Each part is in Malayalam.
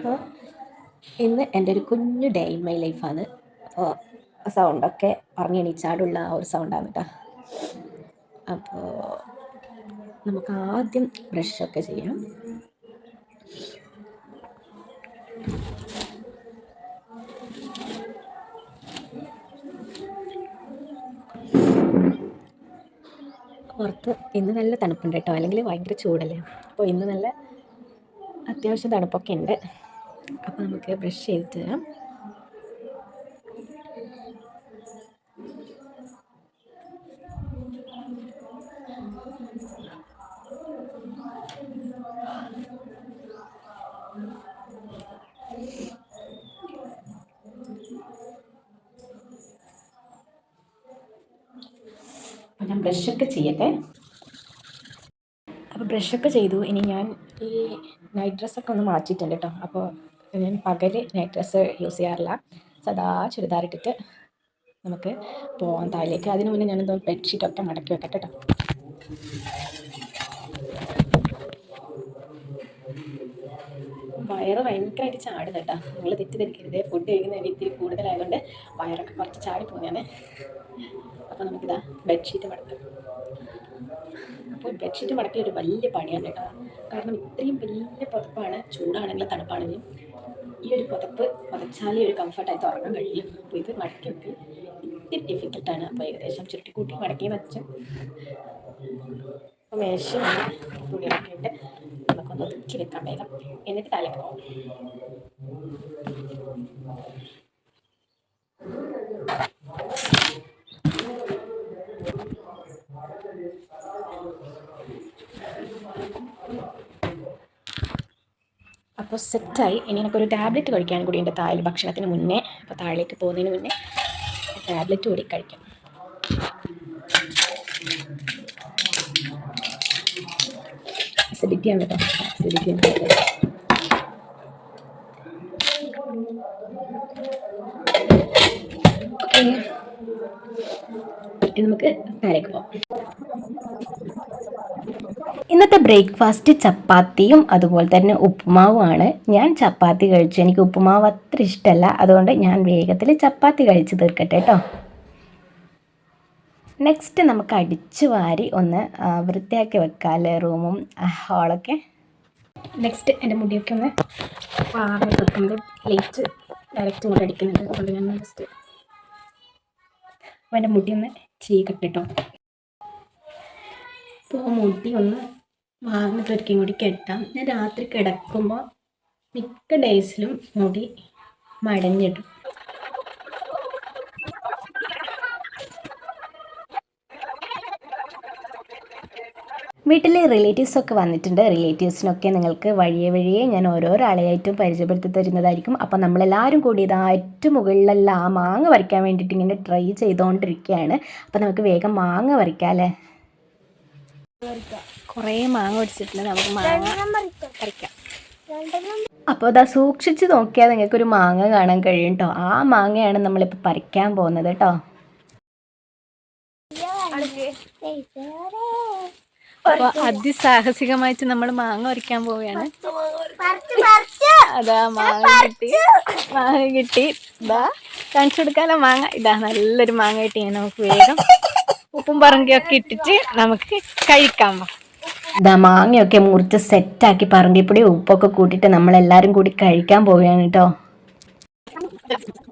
അപ്പോൾ ഇന്ന് എന്റെ ഒരു കുഞ്ഞു ഡേ ഇൻ മൈ ലൈഫാണ് അപ്പോൾ സൗണ്ടൊക്കെ ഉറങ്ങി എണീച്ചാടുള്ള ആ ഒരു സൗണ്ടാണ് കേട്ടോ അപ്പോൾ നമുക്ക് ആദ്യം ബ്രഷൊക്കെ ചെയ്യാം. പുറത്ത് ഇന്ന് നല്ല തണുപ്പുണ്ട് കേട്ടോ അല്ലെങ്കിൽ ഭയങ്കര ചൂടല്ലേ? അപ്പോൾ ഇന്ന് നല്ല അത്യാവശ്യം തണുപ്പൊക്കെ ഉണ്ട്. അപ്പോൾ നമുക്ക് ബ്രഷ് ചെയ്തിട്ട് തരാം. ഞാൻ ബ്രഷൊക്കെ ചെയ്യട്ടെ. അപ്പോൾ ബ്രഷൊക്കെ ചെയ്തു. ഇനി ഞാൻ ഈ നൈറ്റ് ഡ്രസ്സൊക്കെ ഒന്ന് മാറ്റിയിട്ടുണ്ട് കേട്ടോ. അപ്പോൾ ഞാൻ പകൽ നൈറ്റ് ഡ്രസ്സ് യൂസ് ചെയ്യാറില്ല. സദാ ചുരിദാർ ഇട്ടിട്ട് നമുക്ക് പോകാം താഴേക്ക്. അതിന് മുന്നേ ഞാനെന്തോ ബെഡ്ഷീറ്റൊക്കെ മടക്കി വെക്കട്ടെ കേട്ടോ വയറ് ഭയങ്കരമായിട്ട് ചാടുന്നു കേട്ടോ നിങ്ങൾ തെറ്റിദ്ധരിക്കരുത്. ഫുഡ് കഴിക്കുന്ന ഇത്തിരി കൂടുതലായതുകൊണ്ട് വയറൊക്കെ കുറച്ച് ചാടി പോകുന്നതാണ് അപ്പോൾ നമുക്കിതാ ബെഡ്ഷീറ്റ് മടക്കാം. അപ്പോൾ ബെഡ്ഷീറ്റ് മടക്കിയൊരു വലിയ പണിയാണ് കേട്ടോ കാരണം ഇത്രയും വലിയ പുതപ്പാണ് ചൂടാണെങ്കിലും തണുപ്പാണെങ്കിലും ഈ ഒരു പുതപ്പ് പുതച്ചാലേ ഒരു കംഫർട്ടായിട്ട് ഉറങ്ങാൻ കഴിയും. അപ്പോൾ ഇത് മടക്കി വെക്കൽ ഇത്തിരി ഡിഫിക്കൽട്ടാണ് അപ്പോൾ ഏകദേശം ചുരുട്ടിക്കൂട്ടി മടക്കി വെച്ച് അപ്പോൾ മേശ തുണിയൊക്കെ ഉണ്ട് നമുക്കൊന്ന് ഒതുക്കി വെക്കാൻ വേഗം. എന്നിട്ട് തലക്ക് പോകാം. അപ്പോൾ സെറ്റായി. ഇനി എനിക്കൊരു ടാബ്ലറ്റ് കഴിക്കാൻ കൂടി ഉണ്ട് താഴെ ഭക്ഷണത്തിന് മുന്നേ. അപ്പോൾ താഴേക്ക് പോകുന്നതിന് മുന്നേ ടാബ്ലറ്റ് കൂടി കഴിക്കാം. അസിഡിറ്റി ആണ് കേട്ടോ. അസിഡിറ്റി ഓക്കെ നമുക്ക് താഴേക്ക് പോകാം. ഇന്നത്തെ ബ്രേക്ക്ഫാസ്റ്റ് ചപ്പാത്തിയും അതുപോലെ തന്നെ ഉപ്പുമാവുമാണ്. ഞാൻ ചപ്പാത്തി കഴിച്ചു. എനിക്ക് ഉപ്പുമാവ് അത്ര ഇഷ്ടമല്ല അതുകൊണ്ട് ഞാൻ വേഗത്തിൽ ചപ്പാത്തി കഴിച്ചു തീർക്കട്ടെ കേട്ടോ നെക്സ്റ്റ് നമുക്ക് അടിച്ചു വാരി ഒന്ന് വൃത്തിയാക്കി വെക്കാമല്ലേ റൂമും ഹാളൊക്കെ. നെക്സ്റ്റ് എന്റെ മുടിയൊക്കെ ഒന്ന് വാർന്ന് തീർക്കുന്നത് ലൈറ്റ് ഡയറക്റ്റ് ഇങ്ങോട്ട് അടിക്കുന്നുണ്ട്. അതുകൊണ്ട് ഞാൻ ജസ്റ്റ് അപ്പോൾ എന്റെ മുടി ഒന്ന് ചീ കട്ടിട്ടോ അപ്പോൾ മുടി ഒന്ന് വാർന്നിട്ട് ഒരിക്കലും കൂടി കെട്ടാം. ഞാൻ രാത്രി കിടക്കുമ്പോൾ മിക്ക ഡേയ്സിലും മുടി മടഞ്ഞിടും. വീട്ടിൽ റിലേറ്റീവ്സൊക്കെ വന്നിട്ടുണ്ട്. റിലേറ്റീവ്സിനൊക്കെ നിങ്ങൾക്ക് വഴിയെ വഴിയെ ഞാൻ ഓരോരാളെയായിട്ടും പരിചയപ്പെടുത്തി തരുന്നതായിരിക്കും. അപ്പോൾ നമ്മളെല്ലാവരും കൂടി ഇതാ ഏറ്റവും മുകളിലുള്ള ആ മാങ്ങ വരയ്ക്കാൻ വേണ്ടിയിട്ട് ഇങ്ങനെ ട്രൈ ചെയ്തുകൊണ്ടിരിക്കുകയാണ് അപ്പോൾ നമുക്ക് വേഗം മാങ്ങ വരയ്ക്കാം അല്ലേ? കുറേ മാങ്ങ പിടിച്ചിട്ടുണ്ട് നമുക്ക് മാങ്ങ പറിക്കാം. അപ്പോൾ അതാ സൂക്ഷിച്ചു നോക്കിയാൽ നിങ്ങൾക്ക് ഒരു മാങ്ങ കാണാൻ കഴിയും കേട്ടോ ആ മാങ്ങയാണ് നമ്മളിപ്പോൾ പറിക്കാൻ പോകുന്നത് കേട്ടോ അപ്പൊ അതിസാഹസികമായിട്ട് നമ്മൾ മാങ്ങ ഒരിക്കാൻ പോവുകയാണ്. അതാ മാങ്ങ കിട്ടി. മാങ്ങ കിട്ടി. ഇതാ കാണിച്ചു കൊടുക്കാലോ മാങ്ങ. ഇതാ നല്ലൊരു മാങ്ങ കിട്ടി. നമുക്ക് വേഗം ഉപ്പും പറങ്കിയൊക്കെ ഇട്ടിട്ട് നമുക്ക് കഴിക്കാൻ പോകാം ഇതാ മാങ്ങയൊക്കെ മുറിച്ച് സെറ്റാക്കി പറങ്കിപ്പൊടി ഉപ്പൊക്കെ കൂട്ടിയിട്ട് നമ്മളെല്ലാവരും കൂടി കഴിക്കാൻ പോവുകയാണ് കേട്ടോ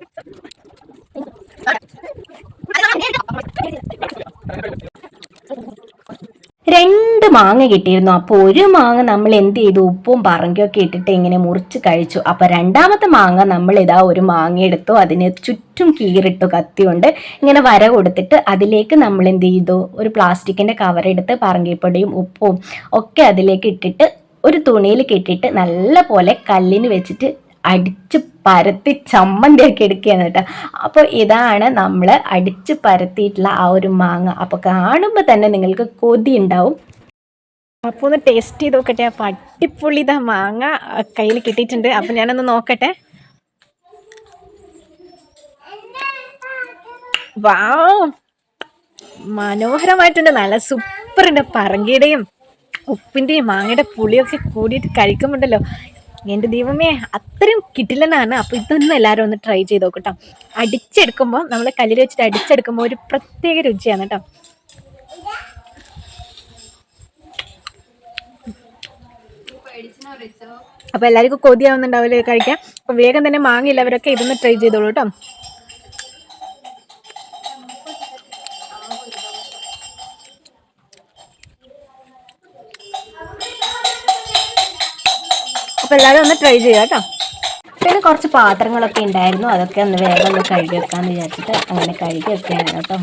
രണ്ട് മാങ്ങ കിട്ടിയിരുന്നു. അപ്പോൾ ഒരു മാങ്ങ നമ്മൾ എന്ത് ചെയ്തു? ഉപ്പും പറങ്കിയൊക്കെ ഇട്ടിട്ട് ഇങ്ങനെ മുറിച്ച് കഴിച്ചു. അപ്പോൾ രണ്ടാമത്തെ മാങ്ങ നമ്മൾ ഇതാ ഒരു മാങ്ങ എടുത്തു. അതിന് ചുറ്റും കീറിട്ടു കത്തി കൊണ്ട് ഇങ്ങനെ വര കൊടുത്തിട്ട് അതിലേക്ക് നമ്മൾ എന്ത് ചെയ്തു? ഒരു പ്ലാസ്റ്റിക്കിന്റെ കവർ എടുത്ത് പറങ്കിപ്പൊടിയും ഉപ്പും ഒക്കെ അതിലേക്ക് ഇട്ടിട്ട് ഒരു തുണിയിൽ കെട്ടിയിട്ട് നല്ല പോലെ കല്ലിന് വെച്ചിട്ട് അടിച്ച് പരത്തി ചമ്മന്തിയൊക്കെ എടുക്കുകയാണ് കേട്ടോ. അപ്പോൾ ഇതാണ് നമ്മൾ അടിച്ച് പരത്തിയിട്ടുള്ള ആ ഒരു മാങ്ങ. അപ്പോൾ കാണുമ്പോൾ തന്നെ നിങ്ങൾക്ക് കൊതി ഉണ്ടാവും. അപ്പൊ ഒന്ന് ടേസ്റ്റ് ചെയ്ത് നോക്കട്ടെ. അപ്പൊ അടിപൊളി ഇതാ മാങ്ങ കയ്യിൽ കിട്ടിയിട്ടുണ്ട്. അപ്പൊ ഞാനൊന്ന് നോക്കട്ടെ. വാ മനോഹരമായിട്ടുണ്ട്. നല്ല സൂപ്പർ ഉണ്ട്. പറങ്കിയുടെയും ഉപ്പിന്റെയും മാങ്ങയുടെ പുളിയൊക്കെ കൂടിയിട്ട് കഴിക്കുമ്പോണ്ടല്ലോ എന്റെ ദൈവമേ അത്രയും കിട്ടില്ലെന്നാണ്. അപ്പോൾ ഇതൊന്നും എല്ലാവരും ഒന്ന് ട്രൈ ചെയ്ത് നോക്കട്ടോ. അടിച്ചെടുക്കുമ്പോൾ നമ്മൾ കല്ലിൽ വെച്ചിട്ട് അടിച്ചെടുക്കുമ്പോൾ ഒരു പ്രത്യേക രുചിയാണ് കേട്ടോ. അപ്പോൾ എല്ലാവർക്കും കൊതിയാവുന്നുണ്ടാവില്ലേ കഴിക്കാം അപ്പോൾ വേഗം തന്നെ മാങ്ങയില്ലവരൊക്കെ ഇതൊന്ന് ട്രൈ ചെയ്തോളൂ കേട്ടോ. അപ്പോൾ എല്ലാവരും ഒന്ന് ട്രൈ ചെയ്യാം കേട്ടോ. പിന്നെ കുറച്ച് പാത്രങ്ങളൊക്കെ ഉണ്ടായിരുന്നു അതൊക്കെ ഒന്ന് വേഗം ഒന്ന് കഴുകി വെക്കാന്ന് വിചാരിച്ചിട്ട് അങ്ങനെ കഴുകി വെക്കുകയാണ് കേട്ടോ.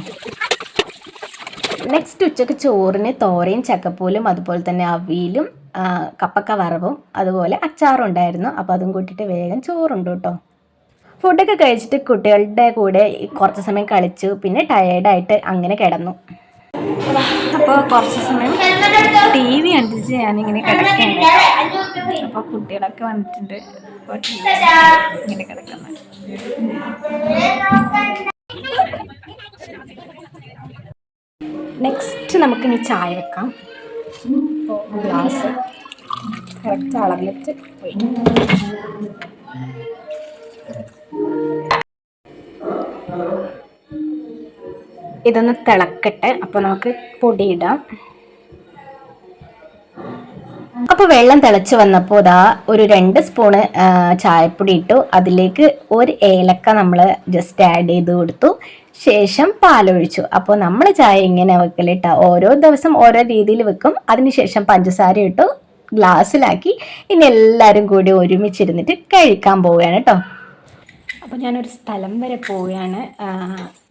നെക്സ്റ്റ് ഉച്ചയ്ക്ക് ചോറിന് തോരയും ചക്കപ്പൂലും അതുപോലെ തന്നെ അവിയലും കപ്പക്ക വറവും അതുപോലെ അച്ചാറും ഉണ്ടായിരുന്നു അപ്പോൾ അതും കൂട്ടിയിട്ട് വേഗം ചോറുണ്ട് കേട്ടോ. ഫുഡൊക്കെ കഴിച്ചിട്ട് കുട്ടികളുടെ കൂടെ കുറച്ച് സമയം കളിച്ചു. പിന്നെ ടയേർഡായിട്ട് അങ്ങനെ കിടന്നു. അപ്പോൾ കുറച്ച് സമയം ടി വി കണ്ടിച്ച് ഞാനിങ്ങനെ കിടക്കുന്നുണ്ട് അപ്പോൾ കുട്ടികളൊക്കെ വന്നിട്ടുണ്ട്. ഇങ്ങനെ കിടക്കുന്നു. നെക്സ്റ്റ് നമുക്കിനി ചായ വെക്കാം. അപ്പോൾ ഗ്ലാസ്. കറക്റ്റ് അളന്നിട്ട് ഒഴിക്കും ഇതൊന്ന് തിളക്കട്ടെ അപ്പോൾ നമുക്ക് പൊടിയിടാം. അപ്പോൾ വെള്ളം തിളച്ച് വന്നപ്പോൾ ഇതാ ഒരു രണ്ട് സ്പൂണ് ചായപ്പൊടി ഇട്ടു. അതിലേക്ക് ഒരു ഏലക്ക നമ്മൾ ജസ്റ്റ് ആഡ് ചെയ്ത് കൊടുത്തു. ശേഷം പാലൊഴിച്ചു. അപ്പോൾ നമ്മൾ ചായ ഇങ്ങനെ വെക്കലിട്ട. ഓരോ ദിവസം ഓരോ രീതിയിൽ വെക്കും. അതിനുശേഷം പഞ്ചസാര ഇട്ടു ഗ്ലാസ്സിലാക്കി. ഇനി എല്ലാവരും കൂടി ഒരുമിച്ചിരുന്നിട്ട് കഴിക്കാൻ പോവുകയാണ് കേട്ടോ അപ്പോൾ ഞാനൊരു സ്ഥലം വരെ പോവുകയാണ്.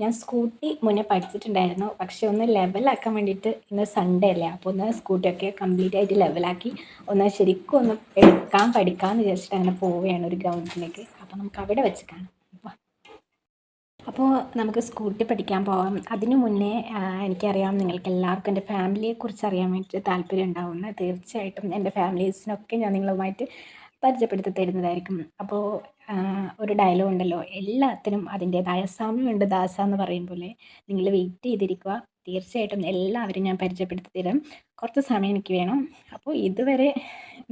ഞാൻ സ്കൂട്ടി മുന്നേ പഠിച്ചിട്ടുണ്ടായിരുന്നു. പക്ഷെ ഒന്ന് ലെവലാക്കാൻ വേണ്ടിയിട്ട് ഇന്ന് സൺഡേ അല്ലേ? അപ്പോൾ ഒന്ന് സ്കൂട്ടിയൊക്കെ കംപ്ലീറ്റ് ആയിട്ട് ലെവലാക്കി ഒന്ന് ശരിക്കും ഒന്ന് എടുക്കാൻ പഠിക്കാമെന്ന് വിചാരിച്ചിട്ട് അങ്ങനെ പോവുകയാണ് ഒരു ഗ്രൗണ്ടിലേക്ക് അപ്പോൾ നമുക്ക് അവിടെ വെച്ച് കാണാം. അപ്പോൾ നമുക്ക് സ്കൂട്ടി പഠിക്കാൻ പോകാം അതിനു മുന്നേ എനിക്കറിയാം നിങ്ങൾക്ക് എല്ലാവർക്കും എന്റെ ഫാമിലിയെക്കുറിച്ച് അറിയാൻ വേണ്ടിയിട്ട് താല്പര്യം ഉണ്ടാവുന്ന തീർച്ചയായിട്ടും എന്റെ ഫാമിലീസിനൊക്കെ ഞാൻ നിങ്ങളുമായിട്ട് പരിചയപ്പെടുത്തി തരുന്നതായിരിക്കും. അപ്പോൾ ഒരു ഡയലോഗ് ഉണ്ടല്ലോ. എല്ലാത്തിനും അതിന്റേതായ സമയമുണ്ട് ദാസ എന്ന് പറയും പോലെ നിങ്ങൾ വെയിറ്റ് ചെയ്തിരിക്കുക. തീർച്ചയായിട്ടും എല്ലാവരും ഞാൻ പരിചയപ്പെടുത്തി തരാം. കുറച്ച് സമയം എനിക്ക് വേണം. അപ്പോൾ ഇതുവരെ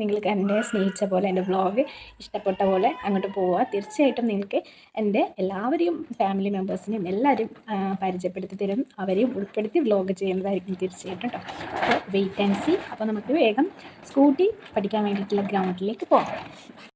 നിങ്ങൾക്ക് എന്നെ സ്നേഹിച്ച പോലെ എന്റെ വ്ളോഗ് ഇഷ്ടപ്പെട്ട പോലെ അങ്ങോട്ട് പോവുക. തീർച്ചയായിട്ടും നിങ്ങൾക്ക് എന്റെ എല്ലാവരെയും ഫാമിലി മെമ്പേഴ്സിനെയും എല്ലാവരും പരിചയപ്പെടുത്തി തരും. അവരെയും ഉൾപ്പെടുത്തി വ്ളോഗ് ചെയ്യുന്നതായിരിക്കും തീർച്ചയായിട്ടും കേട്ടോ അപ്പോൾ വെയിറ്റ് ആൻഡ് സി അപ്പോൾ നമുക്ക് വേഗം സ്കൂട്ടി പഠിക്കാൻ വേണ്ടിയിട്ടുള്ള ഗ്രൗണ്ടിലേക്ക് പോകാം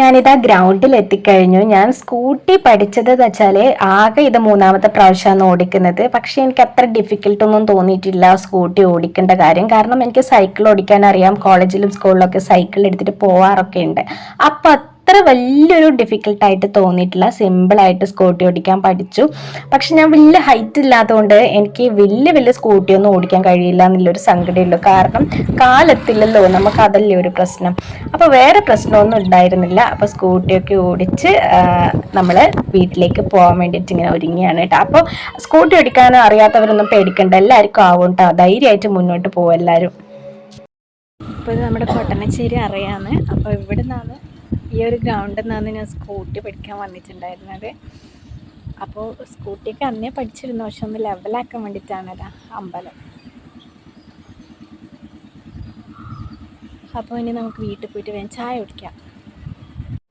ഞാനിതാ ഗ്രൗണ്ടിൽ എത്തിക്കഴിഞ്ഞു ഞാൻ സ്കൂട്ടി പഠിച്ചത് വെച്ചാൽ ആകെ ഇത് മൂന്നാമത്തെ പ്രാവശ്യമാണ് ഓടിക്കുന്നത്. പക്ഷേ എനിക്ക് അത്ര ഡിഫിക്കൽട്ട് ഒന്നും തോന്നിയിട്ടില്ല സ്കൂട്ടി ഓടിക്കേണ്ട കാര്യം. കാരണം എനിക്ക് സൈക്കിൾ ഓടിക്കാൻ അറിയാം. കോളേജിലും സ്കൂളിലൊക്കെ സൈക്കിൾ എടുത്തിട്ട് പോവാറൊക്കെ ഉണ്ട് അപ്പം അത്ര വലിയൊരു ഡിഫിക്കൽട്ടായിട്ട് തോന്നിയിട്ടില്ല. സിമ്പിളായിട്ട് സ്കൂട്ടി ഓടിക്കാൻ പഠിച്ചു. പക്ഷെ ഞാൻ വലിയ ഹൈറ്റ് ഇല്ലാത്തതുകൊണ്ട് എനിക്ക് വലിയ വലിയ സ്കൂട്ടി ഒന്നും ഓടിക്കാൻ കഴിയില്ല എന്നുള്ളൊരു സങ്കടമുള്ളൂ കാരണം കാലെത്തില്ലല്ലോ നമുക്ക് അതല്ലേ ഒരു പ്രശ്നം. അപ്പോൾ വേറെ പ്രശ്നമൊന്നും ഉണ്ടായിരുന്നില്ല. അപ്പോൾ സ്കൂട്ടിയൊക്കെ ഓടിച്ച് നമ്മൾ വീട്ടിലേക്ക് പോകാൻ വേണ്ടിയിട്ട് ഇങ്ങനെ ഒരുങ്ങിയാണ് കേട്ടോ. അപ്പോൾ സ്കൂട്ടി ഓടിക്കാൻ അറിയാത്തവരൊന്നും പേടിക്കണ്ട. എല്ലാവർക്കും ആവും കേട്ടോ. ധൈര്യമായിട്ട് മുന്നോട്ട് പോകും എല്ലാവരും. അപ്പോൾ ഇത് നമ്മുടെ കൊട്ടനച്ചേരി അറിയാന്ന് അപ്പോൾ ഇവിടെ നിന്നാണ് ഈ ഒരു ഗ്രൗണ്ടിൽ നിന്നാണ് ഞാൻ സ്കൂട്ടി പഠിക്കാൻ വന്നിട്ടുണ്ടായിരുന്നത്. അപ്പോൾ സ്കൂട്ടിയൊക്കെ അന്നേ പഠിച്ചിരുന്നു. പക്ഷെ ഒന്ന് ലെവലാക്കാൻ വേണ്ടിയിട്ടാണ് അമ്പലം. അപ്പോൾ ഇനി നമുക്ക് വീട്ടിൽ പോയിട്ട് വേഗം ചായ കുടിക്കാം.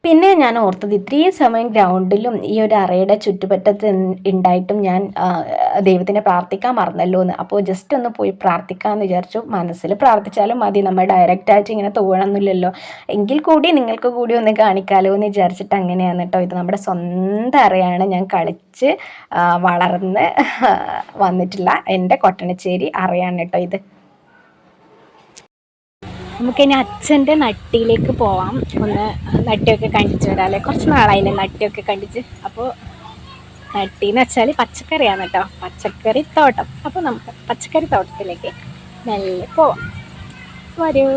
പിന്നെ ഞാൻ ഓർത്തത് ഇത്രയും സമയം ഗ്രൗണ്ടിലും ഈ ഒരു അറയുടെ ചുറ്റുപറ്റത്ത് ഉണ്ടായിട്ടും ഞാൻ ദൈവത്തിനെ പ്രാർത്ഥിക്കാൻ മറന്നല്ലോ എന്ന് അപ്പോൾ ജസ്റ്റ് ഒന്ന് പോയി പ്രാർത്ഥിക്കാമെന്ന് വിചാരിച്ചു. മനസ്സിൽ പ്രാർത്ഥിച്ചാലും മതി. നമ്മൾ ഡയറക്റ്റായിട്ട് ഇങ്ങനെ തോന്നണമെന്നില്ലല്ലോ എങ്കിൽ കൂടി നിങ്ങൾക്ക് കൂടി ഒന്ന് കാണിക്കാലോ എന്ന് വിചാരിച്ചിട്ട് അങ്ങനെയാണ് കേട്ടോ ഇത്. നമ്മുടെ സ്വന്തം അറയാണ് ഞാൻ കളിച്ച് വളർന്ന് വന്നിട്ടുള്ള എന്റെ കൊട്ടണച്ചേരി അറയാണ് കേട്ടോ ഇത്. നമുക്കിനി അച്ഛന്റെ നട്ടിയിലേക്ക് പോവാം. ഒന്ന് നട്ടിയൊക്കെ കണ്ടിച്ച് വരാം അല്ലേ കുറച്ച് നാളായില്ലേ നട്ടിയൊക്കെ കണ്ടിച്ച്? അപ്പോൾ നട്ടി എന്ന് വെച്ചാൽ പച്ചക്കറിയാണ് കേട്ടോ. പച്ചക്കറി തോട്ടം. അപ്പോൾ നമുക്ക് പച്ചക്കറി തോട്ടത്തിലേക്ക് മെല്ലെ പോവാം. വരൂ.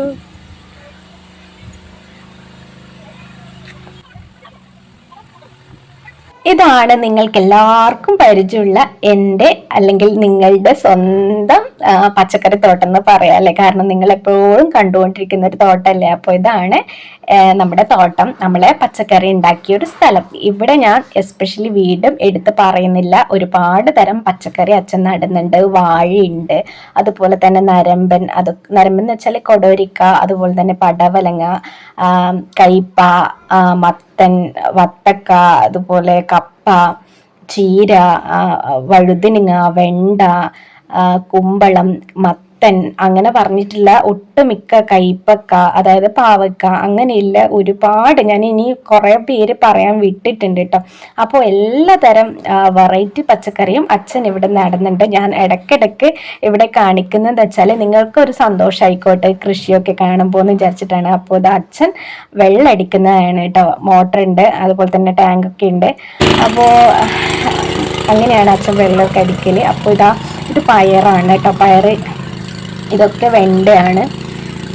ഇതാണ് നിങ്ങൾക്ക് എല്ലാവർക്കും പരിചയമുള്ള എന്റെ അല്ലെങ്കിൽ നിങ്ങളുടെ സ്വന്തം പച്ചക്കറി തോട്ടം എന്ന് പറയാം അല്ലേ? കാരണം നിങ്ങൾ എപ്പോഴും കണ്ടുകൊണ്ടിരിക്കുന്ന ഒരു തോട്ടമല്ലേ? അപ്പോൾ ഇതാണ് നമ്മുടെ തോട്ടം. നമ്മളെ പച്ചക്കറി ഉണ്ടാക്കിയ ഒരു സ്ഥലം. ഇവിടെ ഞാൻ എസ്പെഷ്യലി വീടും എടുത്ത് പറയുന്നില്ല. ഒരുപാട് തരം പച്ചക്കറി അച്ഛൻ നടുന്നുണ്ട്. വാഴയുണ്ട്. അതുപോലെ തന്നെ നരമ്പൻ. അത് നരമ്പൻ എന്ന് വെച്ചാൽ കൊടോരിക്ക അതുപോലെ തന്നെ പടവലങ്ങ കയ്പ ആ, മത്തൻ വത്തക്ക അതുപോലെ കപ്പ ചീര വഴുതിനിങ്ങ വെണ്ട കുമ്പളം മത്തൻ അങ്ങനെ പറഞ്ഞിട്ടില്ല. ഒട്ടുമിക്ക കൈപ്പക്ക അതായത് പാവക്ക അങ്ങനെയില്ല ഒരുപാട് ഞാൻ ഇനി കുറേ പേര് പറയാൻ വിട്ടിട്ടുണ്ട് കേട്ടോ അപ്പോൾ എല്ലാതരം വെറൈറ്റി പച്ചക്കറിയും അച്ഛൻ ഇവിടെ നടന്നുണ്ട്. ഞാൻ ഇടയ്ക്കിടയ്ക്ക് ഇവിടെ കാണിക്കുന്നത് വെച്ചാൽ നിങ്ങൾക്കൊരു സന്തോഷമായിക്കോട്ടെ കൃഷിയൊക്കെ കാണുമ്പോൾ എന്ന് വിചാരിച്ചിട്ടാണ്. അപ്പോൾ ഇത് അച്ഛൻ വെള്ളടിക്കുന്നതാണ് കേട്ടോ മോട്ടറുണ്ട് അതുപോലെ തന്നെ ടാങ്കൊക്കെ ഉണ്ട്. അപ്പോൾ അങ്ങനെയാണ് അച്ഛൻ വെള്ളമൊക്കെ അടിക്കൽ അപ്പോൾ ഇതാ ഇത് പയറാണ് കേട്ടോ പയറ് ഇതൊക്കെ വെണ്ടയാണ്.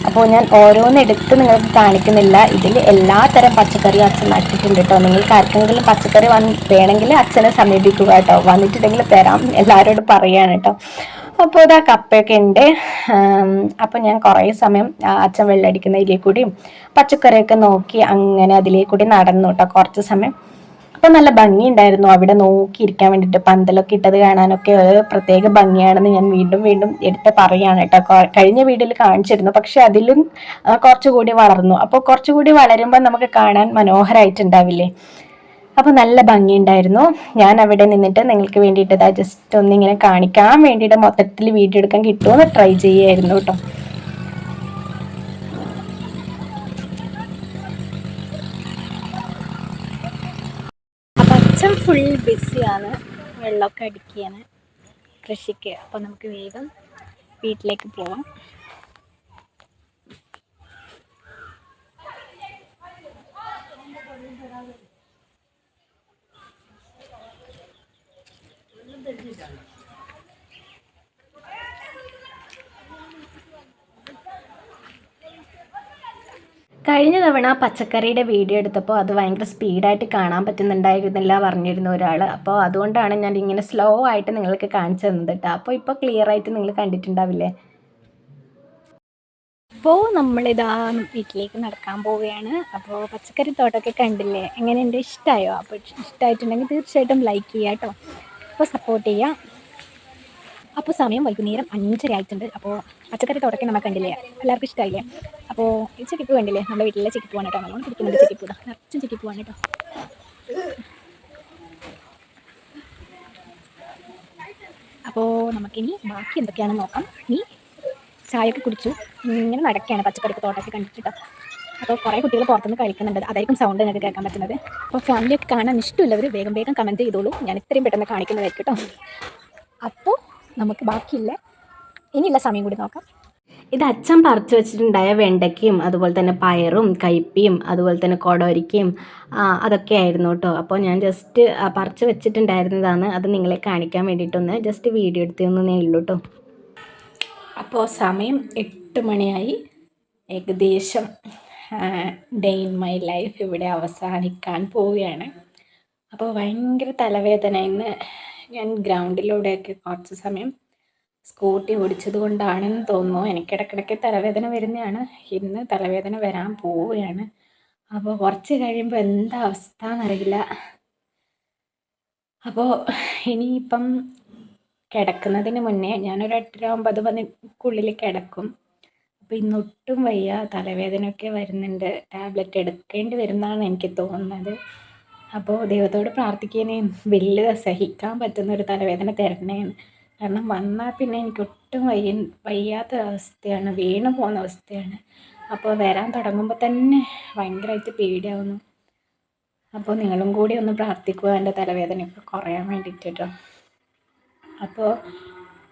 അപ്പോൾ ഞാൻ ഓരോന്ന് എടുത്ത് നിങ്ങൾക്ക് കാണിക്കുന്നില്ല. ഇതിൽ എല്ലാ തരം പച്ചക്കറിയും അച്ഛൻ നട്ടിട്ടുണ്ട് കേട്ടോ നിങ്ങൾക്ക് ആർക്കെങ്കിലും പച്ചക്കറി വന്ന് വേണമെങ്കിൽ അച്ഛനെ സമീപിക്കുക കേട്ടോ വന്നിട്ടുണ്ടെങ്കിൽ തരാം. എല്ലാവരോടും പറയാണ് കേട്ടോ അപ്പോൾ ഇതാ കപ്പയൊക്കെ ഉണ്ട്. അപ്പോൾ ഞാൻ കുറേ സമയം അച്ഛൻ വെള്ളമടിക്കുന്ന ഇതിലേ കൂടിയും പച്ചക്കറിയൊക്കെ നോക്കി അങ്ങനെ അതിലേ കൂടി നടന്നു കേട്ടോ കുറച്ച് സമയം. അപ്പൊ നല്ല ഭംഗിയുണ്ടായിരുന്നു. അവിടെ നോക്കിയിരിക്കാൻ വേണ്ടിയിട്ട് പന്തലൊക്കെ ഇട്ടത് കാണാനൊക്കെ പ്രത്യേക ഭംഗിയാണെന്ന് ഞാൻ വീണ്ടും വീണ്ടും എടുത്ത് പറയാണ് കേട്ടോ. കഴിഞ്ഞ വീഡിയോയിൽ കാണിച്ചിരുന്നു. പക്ഷെ അതിലും കുറച്ചുകൂടി വളർന്നു. അപ്പോൾ കുറച്ചുകൂടി വളരുമ്പോൾ നമുക്ക് കാണാൻ മനോഹരമായിട്ടുണ്ടാവില്ലേ അപ്പോൾ നല്ല ഭംഗിയുണ്ടായിരുന്നു. ഞാൻ അവിടെ നിന്നിട്ട് നിങ്ങൾക്ക് വേണ്ടിയിട്ട് ജസ്റ്റ് ഒന്നിങ്ങനെ കാണിക്കാൻ വേണ്ടിയിട്ട് മൊത്തത്തിൽ വീഡിയോ എടുക്കാൻ കിട്ടുമോ ട്രൈ ചെയ്യായിരുന്നു കേട്ടോ അപ്പം അച്ഛൻ ഫുൾ ബിസിയാണ് വെള്ളമൊക്കെ അടിക്കുകയാണ് കൃഷിക്ക്. അപ്പോൾ നമുക്ക് വേഗം വീട്ടിലേക്ക് പോവാം. കഴിഞ്ഞ തവണ പച്ചക്കറിയുടെ വീഡിയോ എടുത്തപ്പോൾ അത് ഭയങ്കര സ്പീഡായിട്ട് കാണാൻ പറ്റുന്നുണ്ടായിരുന്നില്ല പറഞ്ഞിരുന്ന ഒരാൾ അപ്പോൾ അതുകൊണ്ടാണ് ഞാൻ ഇങ്ങനെ സ്ലോ ആയിട്ട് നിങ്ങൾക്ക് കാണിച്ചു തന്നത് കേട്ടോ. അപ്പോൾ ഇപ്പോൾ ക്ലിയർ ആയിട്ട് നിങ്ങൾ കണ്ടിട്ടുണ്ടാവില്ലേ? അപ്പോൾ നമ്മളിതാ വീട്ടിലേക്ക് നടക്കാൻ പോവുകയാണ്. അപ്പോൾ പച്ചക്കറി തോട്ടമൊക്കെ കണ്ടില്ലേ? എങ്ങനെ എങ്ങനെയുണ്ട് ഇഷ്ടമായോ അപ്പോൾ ഇഷ്ടമായിട്ടുണ്ടെങ്കിൽ തീർച്ചയായിട്ടും ലൈക്ക് ചെയ്യാം കേട്ടോ അപ്പോൾ സപ്പോർട്ട് ചെയ്യുക അപ്പോൾ സമയം വൈകുന്നേരം അഞ്ചര ആയിട്ടുണ്ട് അപ്പോൾ പച്ചക്കറി തുടക്കം നമ്മൾ കണ്ടില്ലേ? എല്ലാവർക്കും ഇഷ്ടമായില്ലേ അപ്പോൾ ഈ ചെക്കിപ്പ് കണ്ടില്ലേ? നമ്മുടെ വീട്ടിലെ ചെക്കിപ്പ് പോകാൻ കേട്ടോ. നമ്മൾ പിടിക്കുന്നുണ്ട് ചെക്കിപ്പ് നിറച്ചും ചെക്കിപ്പ് പോകാൻ കേട്ടോ. അപ്പോൾ നമുക്കിനി ബാക്കി എന്തൊക്കെയാണെന്ന് നോക്കാം. ഇനി ചായയൊക്കെ കുടിച്ചു. ഇങ്ങനെ നടക്കുകയാണ് പച്ചക്കറി തോട്ടമൊക്കെ കണ്ടിട്ട് അപ്പോൾ കുറേ കുട്ടികൾ പുറത്തുനിന്ന് കഴിക്കുന്നുണ്ട് അതായിരിക്കും സൗണ്ട് നിങ്ങൾക്ക് കേൾക്കാൻ പറ്റുന്നത്. അപ്പോൾ ഫാമിലിയൊക്കെ കാണാൻ ഇഷ്ടമുള്ളവർ വേഗം വേഗം കമന്റ് ചെയ്തോളൂ. ഞാൻ ഇത്രയും പെട്ടെന്ന് കാണിക്കുന്നതായിരിക്കും കേട്ടോ. അപ്പോൾ നമുക്ക് ബാക്കിയില്ല. ഇനിയുള്ള സമയം കൂടി നോക്കാം. ഇത് അച്ഛൻ പറിച്ചു വെച്ചിട്ടുണ്ടായ വെണ്ടയ്ക്കയും അതുപോലെ തന്നെ പയറും കയ്പയും അതുപോലെ തന്നെ കൊടോരിക്കയും അതൊക്കെ ആയിരുന്നു കേട്ടോ. അപ്പോൾ ഞാൻ ജസ്റ്റ് പറിച്ചു വെച്ചിട്ടുണ്ടായിരുന്നതാണ്. അത് നിങ്ങളെ കാണിക്കാൻ വേണ്ടിയിട്ടൊന്ന് ജസ്റ്റ് വീഡിയോ എടുത്തതൊന്നേ ഉള്ളൂ കേട്ടോ. അപ്പോൾ സമയം എട്ട് മണിയായി. ഏകദേശം ഡേ ഇൻ മൈ ലൈഫ് ഇവിടെ അവസാനിക്കാൻ പോവുകയാണ്. അപ്പോൾ ഭയങ്കര തലവേദന ഇന്ന്. ഞാൻ ഗ്രൗണ്ടിലൂടെയൊക്കെ കുറച്ച് സമയം സ്കൂട്ടി ഓടിച്ചത് കൊണ്ടാണെന്ന് തോന്നുന്നു. എനിക്കിടയ്ക്കിടയ്ക്ക് തലവേദന വരുന്നതാണ്. ഇന്ന് തലവേദന വരാൻ പോവുകയാണ്. അപ്പോൾ കുറച്ച് കഴിയുമ്പോൾ എന്താ അവസ്ഥ എന്നറിയില്ല അപ്പോൾ ഇനിയിപ്പം കിടക്കുന്നതിന് മുന്നേ ഞാനൊരു എട്ടര ഒമ്പത് മണിക്കുള്ളിൽ കിടക്കും. അപ്പോൾ ഇന്നൊട്ടും വയ്യ. തലവേദനയൊക്കെ വരുന്നുണ്ട്. ടാബ്ലറ്റ് എടുക്കേണ്ടി വരുമെന്നാണ് എനിക്ക് തോന്നുന്നത്. അപ്പോൾ ദൈവത്തോട് പ്രാർത്ഥിക്കുന്നേ വലിയ സഹിക്കാൻ പറ്റുന്ന ഒരു തലവേദന തരണേന്ന്. കാരണം വന്നാൽ പിന്നെ എനിക്ക് ഒട്ടും വയ്യ വയ്യാത്ത അവസ്ഥയാണ് വീണു പോകുന്ന അവസ്ഥയാണ്. അപ്പോൾ വരാൻ തുടങ്ങുമ്പോൾ തന്നെ ഭയങ്കരമായിട്ട് പേടിയാവുന്നു. അപ്പോൾ നിങ്ങളും കൂടി ഒന്ന് പ്രാർത്ഥിക്കുക എന്റെ തലവേദനയൊക്കെ കുറയാൻ വേണ്ടിയിട്ട് കേട്ടോ അപ്പോൾ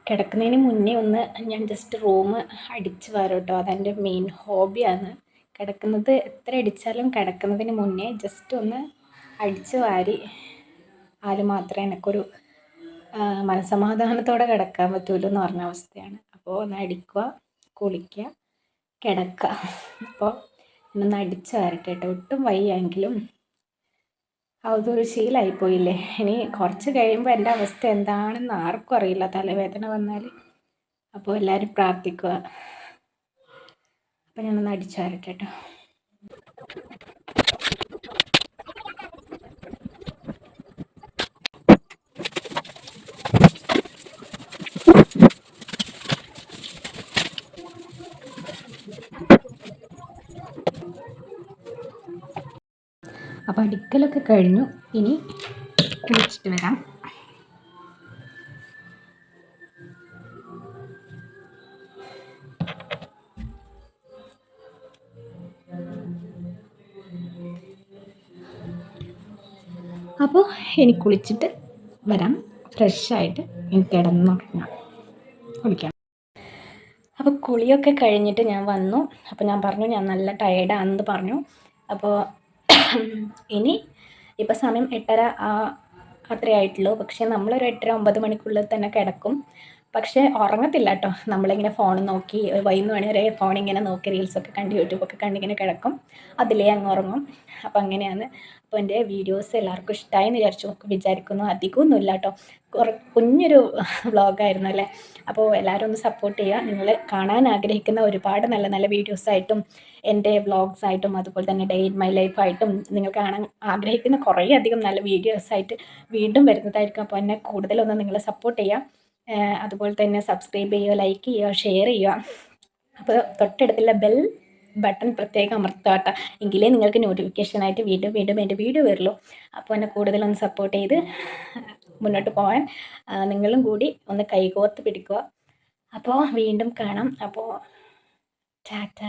കിടക്കുന്നതിന് മുന്നേ ഒന്ന് ഞാൻ ജസ്റ്റ് റൂം അടിച്ച് വാരും കേട്ടോ അതെന്റെ മെയിൻ ഹോബിയാണ് കിടക്കുന്നത് എത്ര അടിച്ചാലും കിടക്കുന്നതിന് മുന്നേ ജസ്റ്റ് ഒന്ന് അടിച്ച് വാരി ആൽ മാത്രമേ എനിക്കൊരു മനസമാധാനത്തോടെ കിടക്കാൻ പറ്റുള്ളൂ എന്ന് പറഞ്ഞ അവസ്ഥയാണ്. അപ്പോൾ ഒന്ന് അടിക്കുക കുളിക്കുക കിടക്കുക. അപ്പോൾ ഒന്ന് അടിച്ച് വാരട്ടെ കേട്ടോ. ഒട്ടും വയ്യെങ്കിലും അതൊരു ശീലമായിപ്പോയില്ലേ ഇനി കുറച്ച് കഴിയുമ്പോൾ എന്റെ അവസ്ഥ എന്താണെന്ന് ആർക്കും അറിയില്ല. തലവേദന വന്നാൽ അപ്പോൾ എല്ലാവരും പ്രാർത്ഥിക്കുക. അപ്പം ഞാനൊന്ന് അടിച്ചു വരട്ടെ കേട്ടോ. അപ്പോൾ അടുക്കലൊക്കെ കഴിഞ്ഞു. ഇനി കുളിച്ചിട്ട് വരാം. അപ്പോൾ എനിക്ക് കുളിച്ചിട്ട് വരാം. ഫ്രഷായിട്ട് എനിക്ക് കിടന്നുറങ്ങാം. കുളിക്കാം. അപ്പോൾ കുളിയൊക്കെ കഴിഞ്ഞിട്ട് ഞാൻ വന്നു. അപ്പോൾ ഞാൻ പറഞ്ഞു ഞാൻ നല്ല ടയേർഡാണെന്ന് പറഞ്ഞു. അപ്പോൾ ഇനി ഇപ്പം സമയം എട്ടര അത്രേ ആയിട്ടുള്ളൂ. പക്ഷേ നമ്മളൊരു എട്ടര ഒമ്പത് മണിക്കുള്ളിൽ തന്നെ കിടക്കും. പക്ഷേ ഉറങ്ങത്തില്ല കേട്ടോ. നമ്മളിങ്ങനെ ഫോൺ നോക്കി വൈകുന്ന മണി വരെ ഫോൺ ഇങ്ങനെ നോക്കി റീൽസൊക്കെ കണ്ട് യൂട്യൂബൊക്കെ കണ്ടിങ്ങനെ കിടക്കും. അതിലേ അങ്ങ് ഉറങ്ങും. അപ്പം അങ്ങനെയാണ്. അപ്പോൾ എന്റെ വീഡിയോസ് എല്ലാവർക്കും ഇഷ്ടമായി എന്ന് വിചാരിച്ചു വിചാരിക്കുന്നു. അധികമൊന്നുമില്ല കേട്ടോ. കുറ കുഞ്ഞൊരു വ്ളോഗായിരുന്നു അല്ലേ? അപ്പോൾ എല്ലാവരും ഒന്ന് സപ്പോർട്ട് ചെയ്യുക. നിങ്ങൾ കാണാൻ ആഗ്രഹിക്കുന്ന ഒരുപാട് നല്ല നല്ല വീഡിയോസായിട്ടും എന്റെ വ്ളോഗ്സായിട്ടും അതുപോലെ തന്നെ ഡേ ഇൻ മൈ ലൈഫായിട്ടും നിങ്ങൾ കാണാൻ ആഗ്രഹിക്കുന്ന കുറേ അധികം നല്ല വീഡിയോസായിട്ട് വീണ്ടും വരുന്നതായിരിക്കും. അപ്പോൾ എന്നെ കൂടുതലൊന്ന് നിങ്ങൾ സപ്പോർട്ട് ചെയ്യുക. അതുപോലെ തന്നെ സബ്സ്ക്രൈബ് ചെയ്യുക ലൈക്ക് ചെയ്യുക ഷെയർ ചെയ്യുക. അപ്പോൾ തൊട്ടടുത്തുള്ള ബെൽ ബട്ടൺ പ്രത്യേകം അമർത്തുക എങ്കിലേ നിങ്ങൾക്ക് നോട്ടിഫിക്കേഷനായിട്ട് വീണ്ടും വീണ്ടും എന്റെ വീഡിയോ വരുള്ളൂ. അപ്പോൾ എന്നെ കൂടുതലൊന്ന് സപ്പോർട്ട് ചെയ്ത് മുന്നോട്ട് പോകാൻ നിങ്ങളും കൂടി ഒന്ന് കൈകോർത്ത് പിടിക്കുക. അപ്പോൾ വീണ്ടും കാണാം. അപ്പോൾ ടാറ്റ.